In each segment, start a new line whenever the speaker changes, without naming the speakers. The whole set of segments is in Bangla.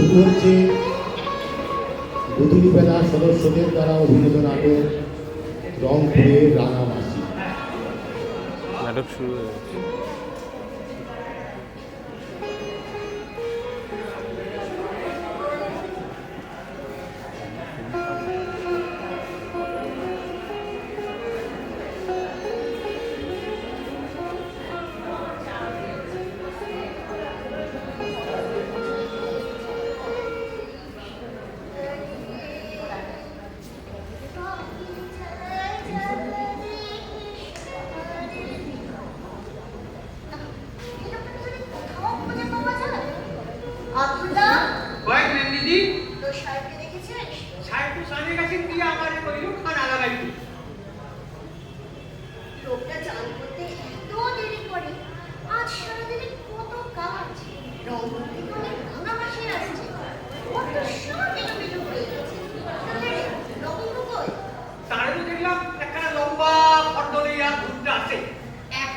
শুরু হচ্ছে বুধুরিবেলা সদস্যদের দ্বারা অভিনীত নাটক রংপুরের রাঙামাসি
নাটক শুরু হয়ে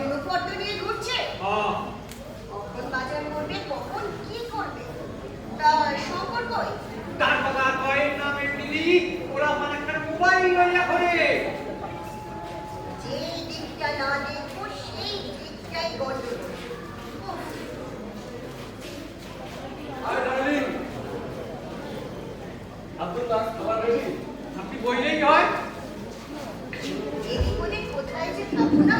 এখনও পদ্ম নিয়ে ঘুরছে?
হ্যাঁ।
কখন বাজার করবে কখন কি করবে?
তার কথা কয় না দিদি ওরা মানে একটা মোবাইল লইয়া
যে দিকটা না দেখব সেই দিকটাই গন্ডগোল উফ,
আরে ডার্লিং। আব্দুল্লাহ খাবার রেডি?
আপনি বইলেই হয়।
কোথায় যে থাকব না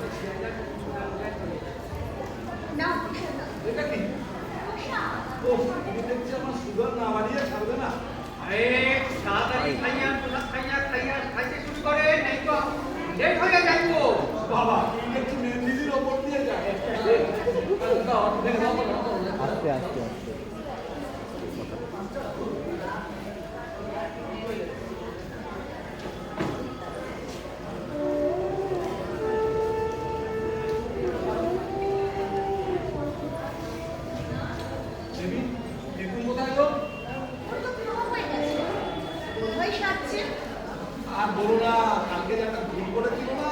বসে না
এটা কি
বসা
ও তুমি দেখছি আমার সুগার না বাড়িয়ে ছাড়বে না
আরে তাড়াতাড়ি খাইয়া প্রসাদ খাইয়া খাইয়া খাইতে শুরু করে নাই তো লেট হয়ে যাইবো
বাবা তুমি দেখছি মেহেন্দির ওপর দিয়ে যায়
আস্তে আস্তে আস্তে
দেবী দেখুন কোথায় গো
ওর তো খাওয়া হয়ে গেছে বোধহয় সাজছে
আর বলো না কালকে একটা ভুল করেছিল না?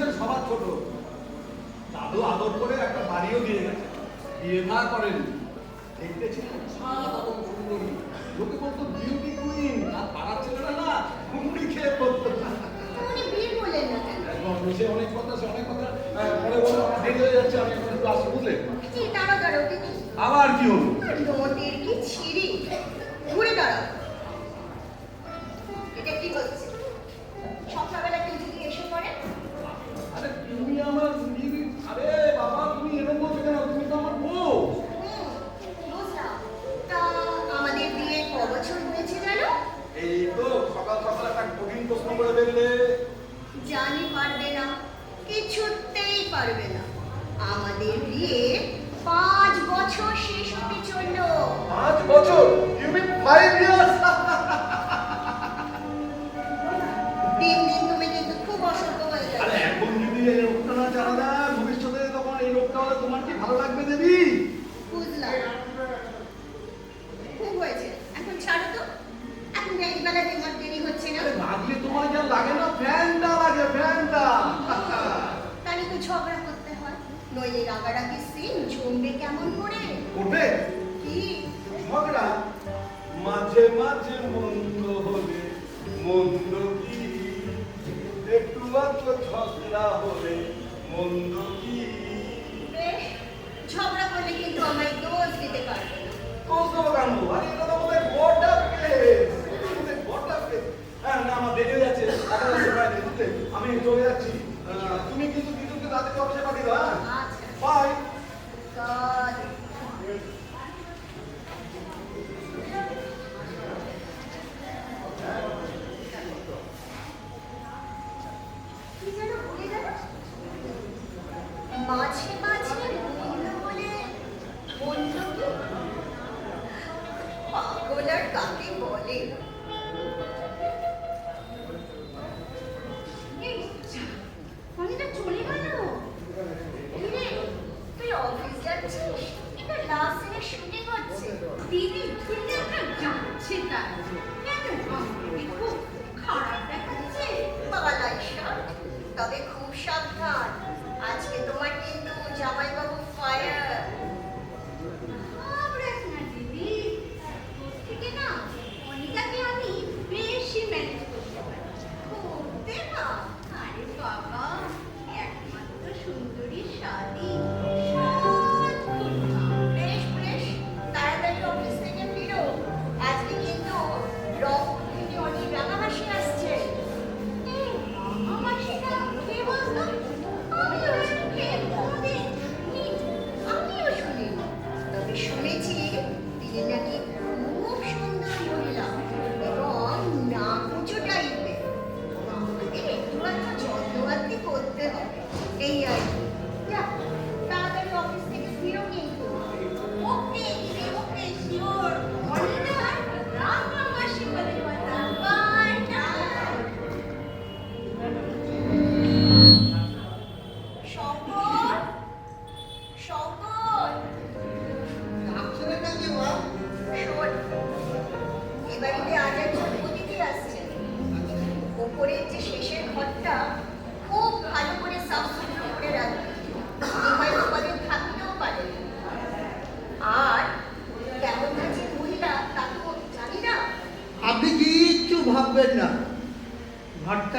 হচ্ছেন সবার ছোট। দাদু আদর করে একটা বাড়িও দিয়ে গেছে। বিয়ে থা করেনি। দেখতে ছিলেন সাধারণ সুন্দরী লোকে বলতো বিউটি কুইন আর পাড়ার ছেলেরা না ঘুমড়ি খেয়ে পড়তো
না।
সে অনেক কথা সে অনেক কথা। পরে বলো আমার দেরি হয়ে যাচ্ছে আমি এখন একটু বুঝলে? আবার কি হলো?
লোমদের কি ছিঁড়ি। ঘুরে দাঁড়াও। জানি পারবে না, কিছুতেই পারবে না। আমাদের বিয়ে পাঁচ বছর শেষ হতে চলল।
পাঁচ বছর? ইউ মিন ফাইভ ইয়ার্স
দিন দিন তুমি কিন্তু খুব অসুস্থ হয়ে
আরে
যাবে
এখন যদি এই রোগটা না জানা যায় ভবিষ্যতে তখন এই রোগটা হলে তোমার কি ভালো লাগবে দেবী
বুঝলাম খুব হয়েছে এখন ছাড়ো তো এখন বেলা তোমার দেরি হচ্ছে না
আরে লাগলে তোমার যা লাগে না ফ্যানটা লাগে ফ্যানটা
তাহলে তো ঝগড়া করতে হয়? নইলে রাগারাগি সিন জমবে কেমন করে?
করবে
কি?
ঝগড়া? মাঝে মাঝে মন্দ হলে মন্দ কি? একটু মাত্র ঝগড়া হলে মন্দ কি?
ঝগড়া করলে কিন্তু আমায় দোষ দিতে পারবে না।
কত গান আরে এটা তো আমাদের গোটা কেস আমাদের গোটা কেস হ্যাঁ না আমার দেরি হয়ে যাচ্ছে আমি চলে যাচ্ছি। কিন্তু বিদ্যুৎকে তাদের অফিসে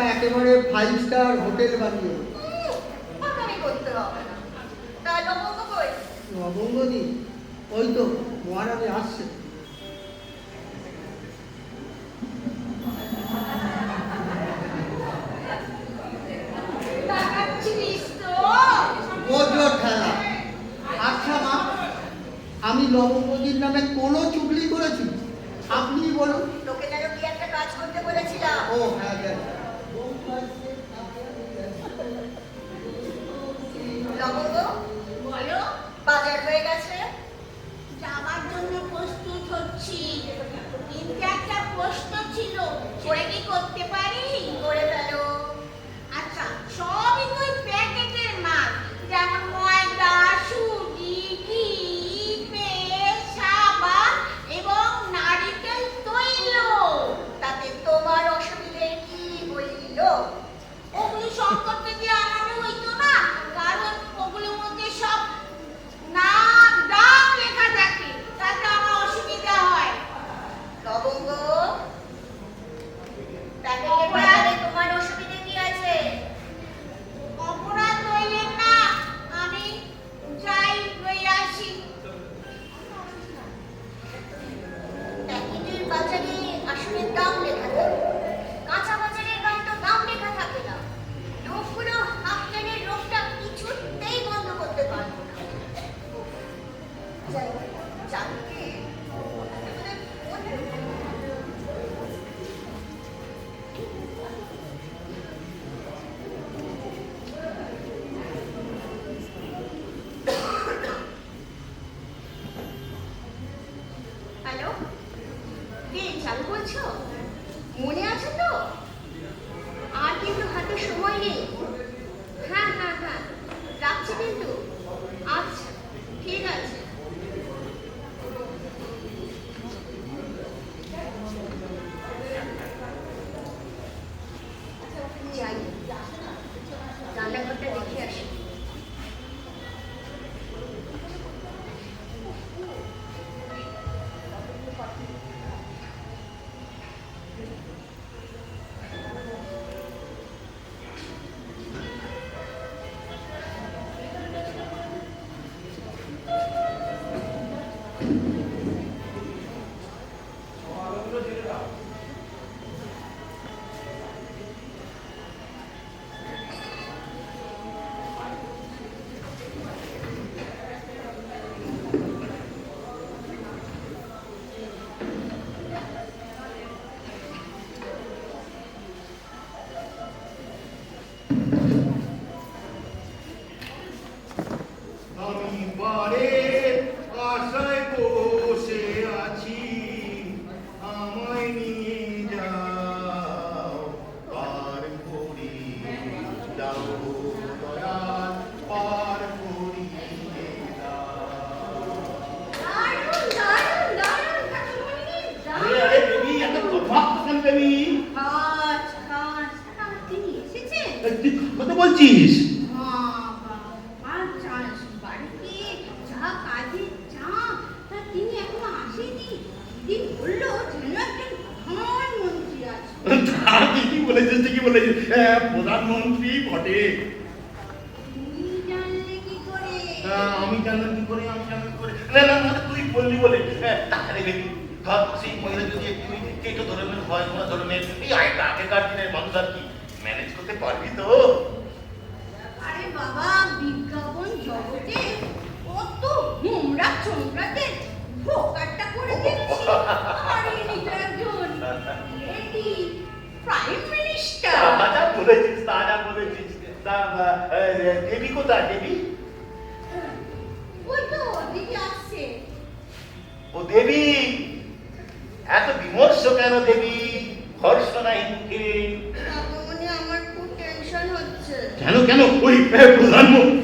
একটা একেবারে ফাইভ স্টার হোটেল বানিয়ে।
করতে হবে না। লবঙ্গ কই?
ওই তো মহারানী আসছে।
I'm.
বলেছেন ঠিকই বলেছেন। প্রধানমন্ত্রী বটে। আমি জানলাম কি করে আমি জানলাম করে। না না না তুই বললি বলে। তাহলে দেখি ধর সেই মহিলা যদি একটু কেটো ধরনের হয় কোনো ধরনের এই আয়টা আগেকার দিনের মানুষ আর কি ম্যানেজ করতে পারবি তো?
আরে বাবা বিজ্ঞাপন জগতে কত হুমরা চোমরাতে ফোকারটা করে দিচ্ছি। আর এই নিজের একজন এটি প্রাইম পরিষ্কার
রাজা বলেছিস রাজা বলেছিস তা দেবী কোথায় দেবী
ওই তো দিদি আসছে
ও দেবী এত বিমর্ষ কেন দেবী হর্ষণাহীন
কিরিন আমার খুব টেনশন হচ্ছে
কেন কেন ওই
প্রধানমন্ত্রী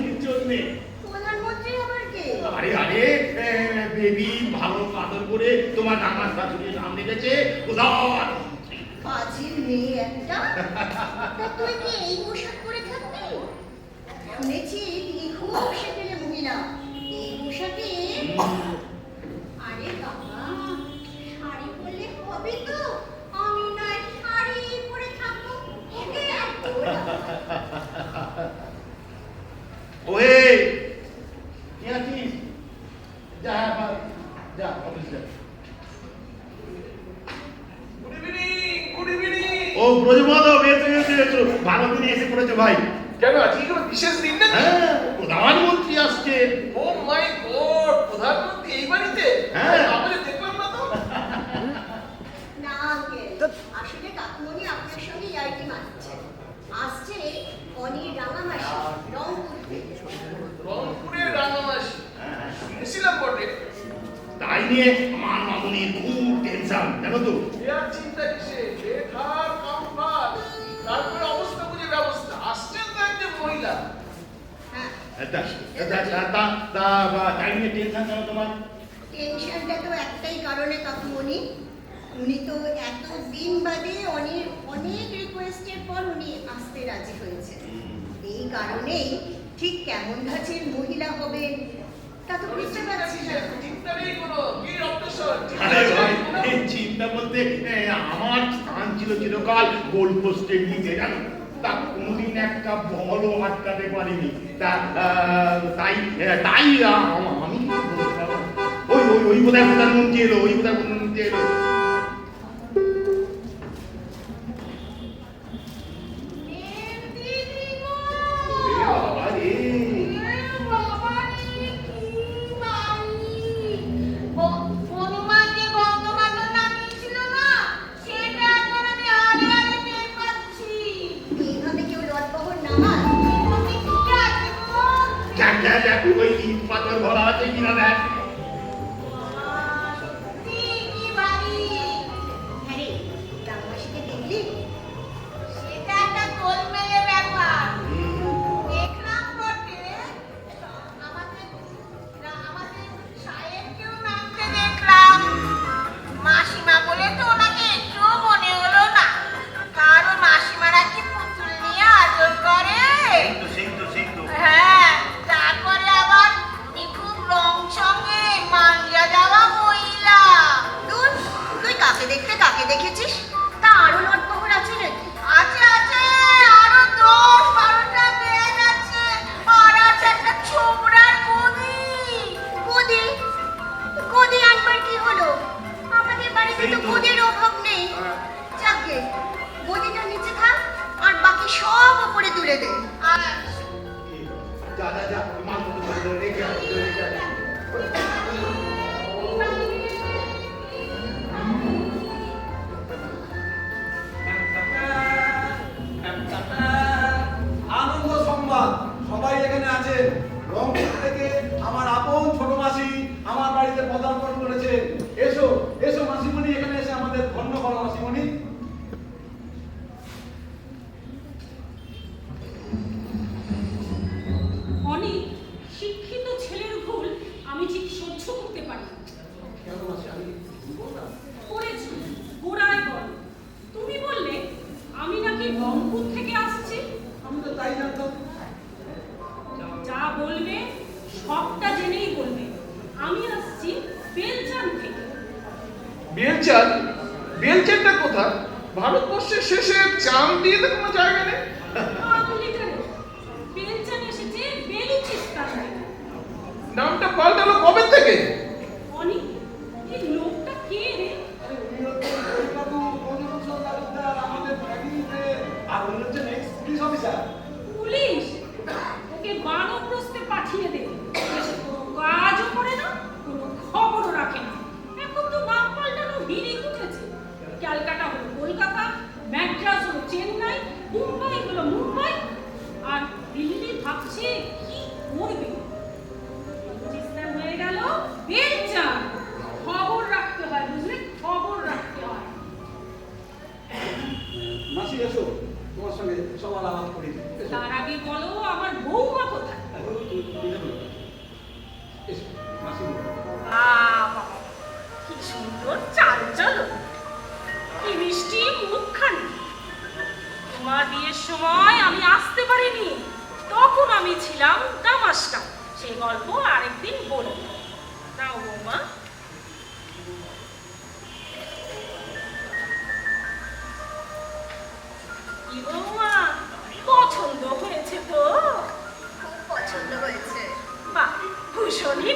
নিয়ে মান মামুনির খুব টেনশন জানো তো?
চিন্তা কিসে বেকার কামকাজ। তারপরে অবস্থা বুঝে ব্যবস্থা। আসছেন তো একজন মহিলা।
হ্যাঁ। টেনশনটা তো একটাই কারণে কাকুমণি। উনি তো এত বাদে অনেক অনেক রিকোয়েস্টের পর উনি আসতে রাজি হয়েছে এই কারণেই ঠিক কেমন ধাঁচের মহিলা হবেন
চিন্তা
বলতে আমার স্থান ছিল চিরকাল গোলপোস্টের নিচে তা কোনদিন একটা বলও আটকাতে পারিনি। তা তাই তাই আমি ওই ওই ওই বোধহয় প্রধানমন্ত্রী এলো ওই প্রধানমন্ত্রী এলো?
hogy mire lehet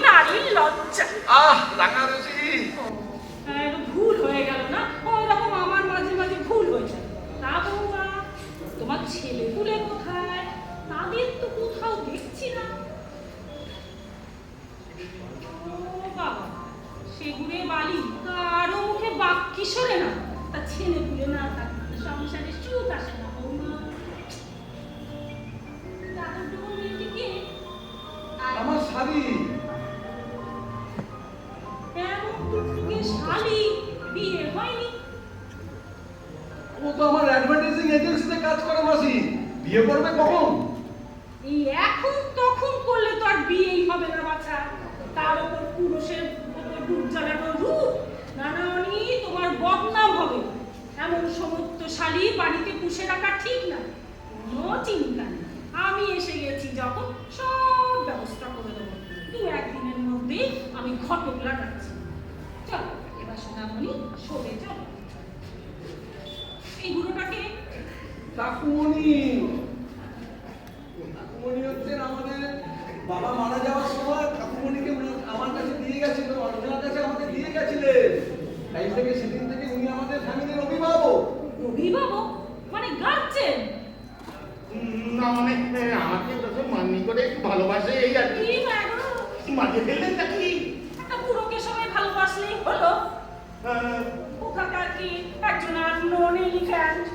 নারীর লজ্জা
আহ রাঙারুচি
হ্যাঁ, ভুল হয়ে গেল না? ওরকম আমার মাঝে মাঝে ভুল হয়ে যায়। তা বৌমা, তোমার ছেলে পুলে কোথায়? তাদের তো কোথাও দেখছি না। বাবা, সেগুড়ে বালি, কারও মুখে বাক্যি সরে না। তা ছেলে পুলে না থাকে
সংসারে তো আমার অ্যাডভার্টাইজিং এজেন্সিতে কাজ করে, মাসি। বিয়ে করবে কখন?
এই এখন তখন করলে তো আর বিয়েই হবে না বাচ্চা তার উপর পুরুষের ডুব জ্বালানো রূপ, নানানি, তোমার বদনাম হবে। এমন সমস্ত বাড়িতে পুষে রাখা ঠিক না। কোনো চিন্তা নেই। আমি এসে গেছি যখন, সব ব্যবস্থা করে দেবো। দু একদিনের মধ্যে আমি ঘটক লাগাচ্ছি। চল, এবার সোনামণি সরে চল। এই বুড়োটাকে?
কাকুমণি কাকুমণি হচ্ছেন আমাদের বাবা মারা যাওয়ার সময় কাকুমণিকে আমার কাছে দিয়ে গেছিল ওনার কাছে আমাকে দিয়ে গেছিলেন। তাই থেকে সেদিন থেকে উনি আমাদের ফ্যামিলির অভিভাবক।
অভিভাবক? মানে গার্জেন?
উম, না মানে আমাকে যখন মান্নি করে ভালোবাসে এই আর কি। মাঝে ফেললেন নাকি?
একটা বুড়োকে সবাই ভালোবাসলেই হলো।
আহ,
কি একজন আর এলিফ্যান্ট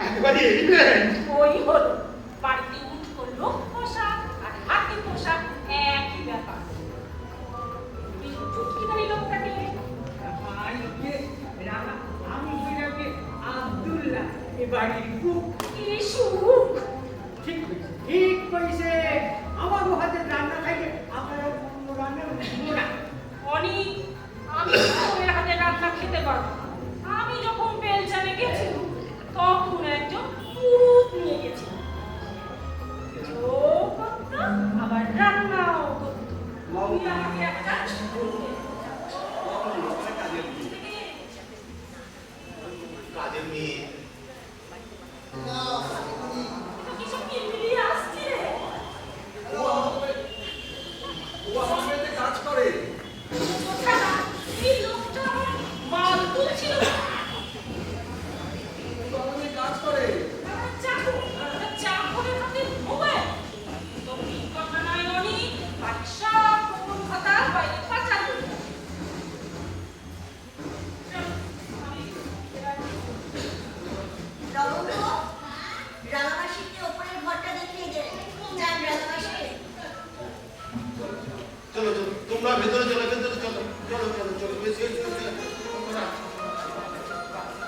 একেবারে এলিফ্যান্ট
ওই হলো বাড়িতে উঠ করল পোশাক আর হাতে পোশাক একই ব্যাপার। এই চুটকিদারি লোকটাকে।
ভাইকে রানা আমি হইলাম আব্দুল্লাহ এ বাড়ির কুক। ঠিক ঠিক কইছে আমার হাতে রান্না খাইলে আপনারা অন্য রান্না খাব না
অনেক আমি ওর হাতে রান্না খেতে পারব আমি যখন বেলচানে গেছি তখন একজন পুরুত নিয়ে গেছি আবার রান্নাও করতো। তুমি আমাকে একটা
কাজের মেয়ে।